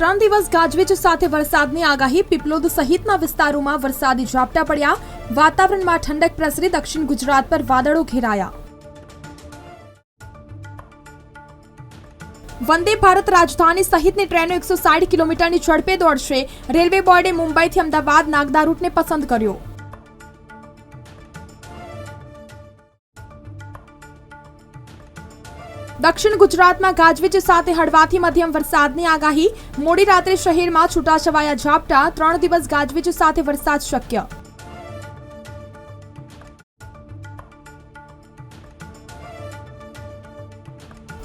ત્રણ દિવસ ગાજવીજ સાથે વરસાદની આગાહી. પીપલોદ સહિતના વિસ્તારોમાં વરસાદી ઝાપટા પડ્યા. વાતાવરણમાં ઠંડક પ્રસરી દક્ષિણ ગુજરાત પર વાદળો ઘેરાયા. વંદે ભારત રાજધાની સહિતની ટ્રેનો એકસો સાઠ કિલોમીટરની ઝડપે દોડશે. રેલવે બોર્ડે મુંબઈથી અમદાવાદ નાગદા રૂટને પસંદ કર્યો. દક્ષિણ ગુજરાતમાં ગાજવીજ સાથે હળવાથી મધ્યમ વરસાદની આગાહી. મોડી રાત્રે શહેરમાં છૂટાછવાયા ઝાપટા. ત્રણ દિવસ ગાજવીજ સાથે વરસાદ શક્ય.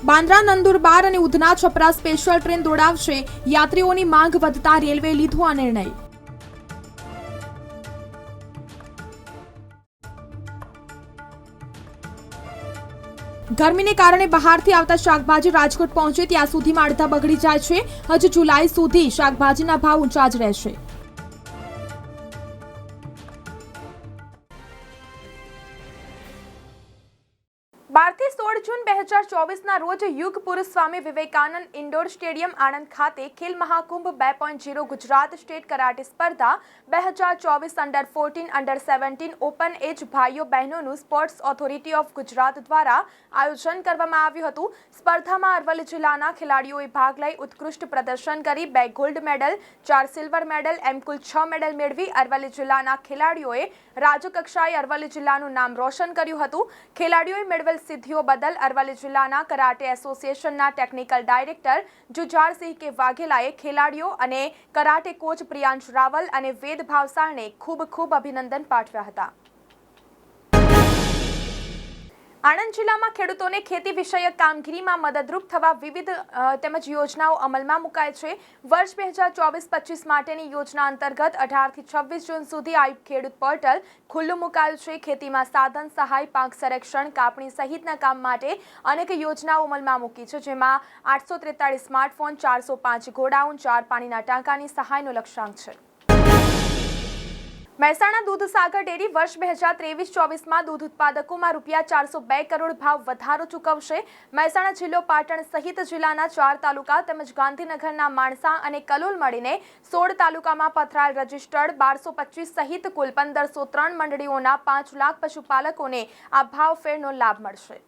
બાંદ્રા, નંદુરબાર અને ઉધના છપરા સ્પેશિયલ ટ્રેન દોડાવશે. યાત્રીઓની માંગ વધતા રેલવે લીધો આ નિર્ણય. ગરમીને કારણે બહારથી આવતા શાકભાજી રાજકોટ પહોંચે ત્યાં સુધીમાં અડધા બગડી જાય છે. હજુ જુલાઈ સુધી શાકભાજીના ભાવ ઊંચા જ રહેશે. સોળ જૂન બે હજાર ચોવીસના રોજ યુગ પુરુષ સ્વામી વિવેકાનંદ ઇન્ડોર સ્ટેડિયમ આણંદ ખાતે ખેલ મહાકુંભ બે point zero Gujarat state karate સ્પર્ધા બે હજાર ચોવીસ under fourteen under seventeen open age ભાઈઓ બહેનોનું સ્પોર્ટ્સ ઓથોરિટી ઓફ ગુજરાત દ્વારા આયોજન કરવામાં આવ્યું હતું. સ્પર્ધામાં અરવલ્લી જિલ્લાના ખેલાડીઓએ ભાગ લઈ ઉત્કૃષ્ટ પ્રદર્શન કરી. બે ગોલ્ડ મેડલ ચાર સિલ્વર મેડલ એમ કુલ છ મેડલ મેળવી અરવલ્લી જિલ્લાના ખેલાડીઓએ રાજ્યકક્ષાએ અરવલ્લી જિલ્લાનું નામ રોશન કર્યું હતું. ખેલાડીઓએ મેળવેલ સિદ્ધિઓ બદલ અરવલ્લી જિલ્લાના કરાટે એસોસિએશનના ટેકનિકલ ડાયરેક્ટર જુજારસિંહ કે વાઘેલાએ ખેલાડીઓ અને કરાટે કોચ પ્રિયાંશ રાવલ અને વેદ ભાવસારને ખૂબ ખૂબ અભિનંદન પાઠવ્યા હતા. આણંદ જિલ્લામાં ખેડૂતોને ખેતી વિષયક કામગીરીમાં મદદરૂપ થવા વિવિધ તેમજ યોજનાઓ અમલમાં મુકાય છે. વર્ષ બે હજાર ચોવીસ પચીસ માટેની યોજના અંતર્ગત અઢારથી છવ્વીસ જૂન સુધી આ ખેડૂત પોર્ટલ ખુલ્લું મુકાયું છે. ખેતીમાં સાધન સહાય, પાક સંરક્ષણ, કાપણી સહિતના કામ માટે અનેક યોજનાઓ અમલમાં મૂકી છે, જેમાં આઠસો ત્રેતાળીસ સ્માર્ટફોન, ચારસો પાંચ ગોડાઉન, ચાર પાણીના ટાંકાની સહાયનો લક્ષ્યાંક છે. મહેસાણા દૂધ સાગર ડેરી વર્ષ બે હજાર ત્રેવીસ ચોવીસમાં દૂધ ઉત્પાદકોમાં રૂપિયા ચારસો બે કરોડ ભાવ વધારો ચૂકવશે. મહેસાણા જિલ્લો પાટણ સહિત જિલ્લાના ચાર તાલુકા તેમજ ગાંધીનગરના માણસા અને કલોલ મળીને સોળ તાલુકામાં પથરાયેલ રજીસ્ટર્ડ બારસો પચીસ સહિત કુલ પંદરસો ત્રણ મંડળીઓના પાંચ લાખ પશુપાલકોને આ ભાવ ફેરનો લાભ મળશે.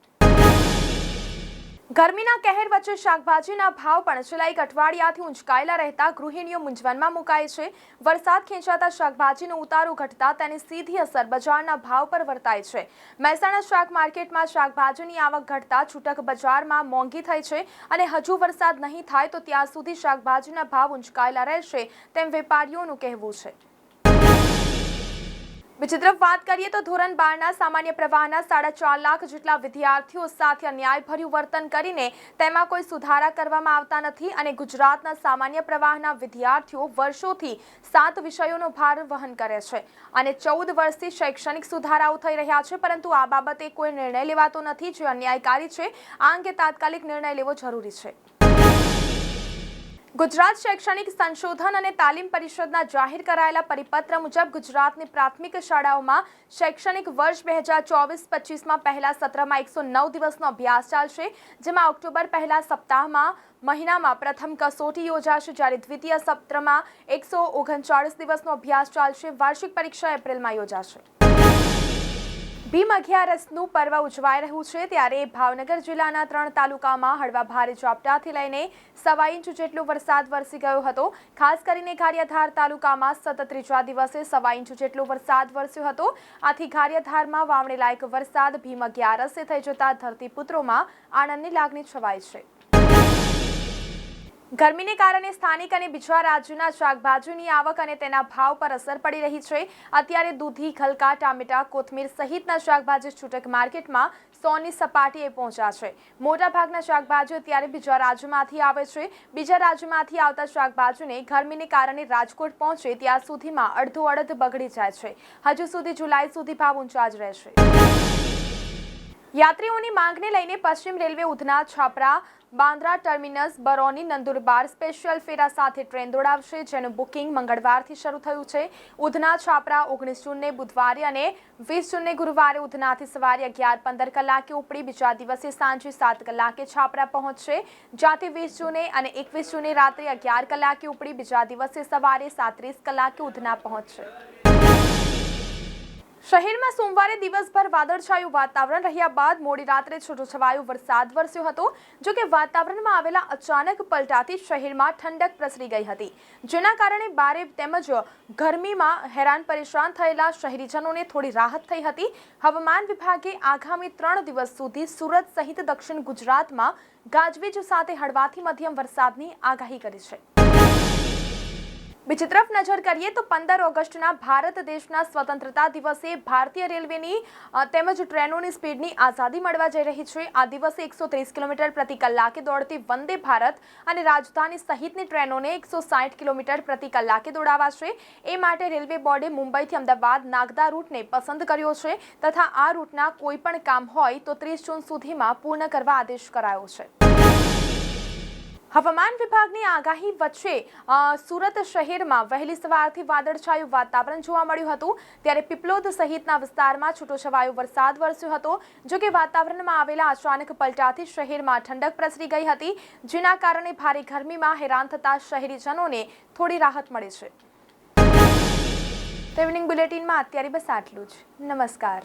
ગરમીના કહેર વચ્ચે શાકભાજીના ભાવ પણ છેલ્લા એક અઠવાડિયાથી ઊંચકાયેલા રહેતા ગૃહિણીઓ મૂંઝવણમાં મુકાય છે. વરસાદ ખેંચાતા શાકભાજીનો ઉતારો ઘટતા તેની સીધી અસર બજારના ભાવ પર વર્તાય છે. મહેસાણા શાક માર્કેટમાં શાકભાજીની આવક ઘટતા છૂટક બજારમાં મોંઘી થઈ છે અને હજુ વરસાદ નહીં થાય તો ત્યાં સુધી શાકભાજીના ભાવ ઊંચકાયેલા રહેશે તેમ વેપારીઓનું કહેવું છે. બીજી તરફ વાત કરીએ તો ધોરણ બારના સામાન્ય પ્રવાહના સાડા ચાર લાખ જેટલા વિદ્યાર્થીઓ સાથે અન્યાયભર્યું વર્તન કરીને તેમાં કોઈ સુધારા કરવામાં આવતા નથી અને ગુજરાતના સામાન્ય પ્રવાહના વિદ્યાર્થીઓ વર્ષોથી સાત વિષયોનો ભાર વહન કરે છે અને ચૌદ વર્ષથી શૈક્ષણિક સુધારાઓ થઈ રહ્યા છે, પરંતુ આ બાબતે કોઈ નિર્ણય લેવાતો નથી, જે અન્યાયકારી છે. આ અંગે તાત્કાલિક નિર્ણય લેવો જરૂરી છે. ગુજરાત શૈક્ષણિક સંશોધન અને તાલીમ પરિષદના જાહેર કરાયેલા પરિપત્ર મુજબ ગુજરાતની પ્રાથમિક શાળાઓમાં શૈક્ષણિક વર્ષ બે હજાર ચોવીસ પચીસમાં પહેલા સત્રમાં એકસો નવ દિવસનો અભ્યાસ ચાલશે, જેમાં ઓક્ટોબર પહેલા સપ્તાહમાં મહિનામાં પ્રથમ કસોટી યોજાશે, જ્યારે દ્વિતીય સત્રમાં એકસો ઓગણચાળીસ દિવસનો અભ્યાસ ચાલશે. વાર્ષિક પરીક્ષા એપ્રિલમાં યોજાશે. ભીમ અગિયારસનું પર્વ ઉજવાઈ રહ્યું છે ત્યારે ભાવનગર જિલ્લાના ત્રણ તાલુકામાં હળવા ભારે ઝાપટાથી લઈને સવા ઇંચ જેટલો વરસાદ વરસી ગયો હતો. ખાસ કરીને ગારિયાધાર તાલુકામાં સતત ત્રીજા દિવસે સવા ઇંચ જેટલો વરસાદ વરસ્યો હતો. આથી ગારિયાધારમાં વાવણી લાયક વરસાદ ભીમ અગિયારસે થઈ જતા ધરતીપુત્રોમાં આનંદની લાગણી છવાઈ છે. ગરમીને કારણે સ્થાનિક અને બીજા રાજ્યોના શાકભાજીની આવક અને તેના ભાવ પર અસર પડી રહી છે. અત્યારે દૂધી, ખલકા, ટામેટા, કોથમીર સહિતના શાકભાજી છૂટક માર્કેટમાં સોની સપાટીએ પહોંચ્યા છે. મોટાભાગના શાકભાજીઓ અત્યારે બીજા રાજ્યોમાંથી આવે છે. બીજા રાજ્યોમાંથી આવતા શાકભાજીને ગરમીને કારણે રાજકોટ પહોંચે ત્યાં સુધીમાં અડધો અડધ બગડી જાય છે. હજુ સુધી જુલાઈ સુધી ભાવ ઊંચા જ રહેશે. યાત્રીઓની માંગને લઈને પશ્ચિમ railway Udhna Chhapra Bandra terminus Barauni Nandurbar special ફેરા સાથે ટ્રેન દોડાવશે, જેનું બુકિંગ મંગળવારથી શરૂ થયું છે. ઉધના છાપરા ઓગણીસ જૂનને બુધવારે અને વીસ જૂનને ગુરુવારે ઉધનાથી સવારે અગિયાર પંદર કલાકે ઉપડી, બીજા દિવસે સાંજે સાત કલાકે છાપરા પહોંચશે. જ્યાંથી વીસ જૂને અને એકવીસ જૂને રાત્રે અગિયાર કલાકે ઉપડી, બીજા દિવસે સવારે સાત્રીસ કલાકે ઉધના પહોંચશે. શહેરમાં સોમવારે દિવસભર વાદળછાયું વાતાવરણ રહ્યા બાદ મોડી રાત્રે છૂટોછવાયો વરસાદ વરસ્યો હતો, જો કે વાતાવરણમાં આવેલા અચાનક પલટાથી શહેરમાં ઠંડક પ્રસરી ગઈ હતી. જેના કારણે બારે તેમજ ગરમીમાં હેરાન પરેશાન થયેલા શહેરીજનોને થોડી રાહત થઈ હતી. હવામાન વિભાગે આગામી ત્રણ દિવસ સુધી સુરત સહિત દક્ષિણ ગુજરાતમાં ગાજવીજ સાથે હળવાથી મધ્યમ વરસાદની આગાહી કરી છે. બીજી તરફ નજર કરીએ તો પંદર ઓગસ્ટના ભારત દેશના સ્વતંત્રતા દિવસે ભારતીય રેલવેની તેમજ ટ્રેનોની સ્પીડની આઝાદી મળવા જઈ રહી છે. આ દિવસે એકસો ત્રીસ કિલોમીટર પ્રતિ કલાકે દોડતી વંદે ભારત અને રાજધાની સહિતની ટ્રેનોને એકસો સાઠ કિલોમીટર પ્રતિ કલાકે દોડાવાશે. એ માટે રેલવે બોર્ડે મુંબઈથી અમદાવાદ, નાગદા રૂટને પસંદ કર્યો છે તથા આ રૂટના કોઈપણ કામ હોય તો ત્રીસ જૂન સુધીમાં પૂર્ણ કરવા આદેશ કરાયો છે. હવામાન વિભાગની આગાહી વચ્ચે સુરત શહેરમાં વહેલી સવારથી વાદળછાયું વાતાવરણ જોવા મળ્યું હતું. ત્યારે પીપલોદ સહિતના વિસ્તારમાં છૂટોછવાયો વરસાદ વરસ્યો હતો, જો કે વાતાવરણમાં આવેલા અચાનક પલટાથી શહેરમાં ઠંડક પ્રસરી ગઈ હતી. જેના કારણે ભારે ગરમીમાં હેરાન થતા શહેરીજનોને થોડી રાહત મળી છે. તો બુલેટિનમાં અત્યારે બસ આટલું જ. નમસ્કાર.